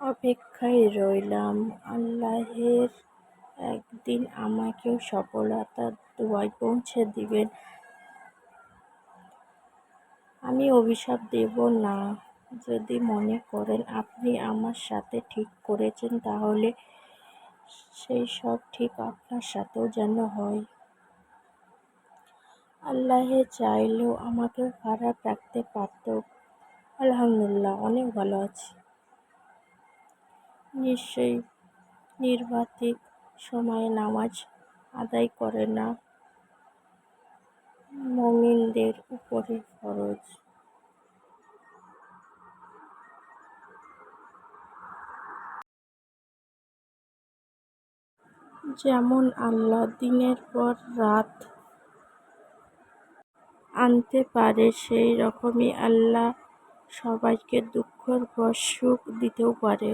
অপেক্ষায় রইলাম আল্লাহের একদিন আমাকেও সফলতার দুয়ায় পৌঁছে দিবেন। আমি অভিশাপ দেব না। যদি মনে করেন আপনি আমার সাথে ঠিক করেছেন তাহলে সেই সব ঠিক আপনার সাথেও যেন হয়। আল্লাহে চাইলেও আমাকেও খারাপ রাখতে পারত। আলহামদুলিল্লাহ, অনেক ভালো আছি। নিশ্চয়ই নির্বাচিত সময়ে নামাজ আদায় করে না মুমিনদের উপরে ফরজ। যেমন আল্লাহ দিনের পর রাত আনতে পারে, সেই রকমই আল্লাহ সবাইকে দুঃখের পর সুখ দিতেও পারে।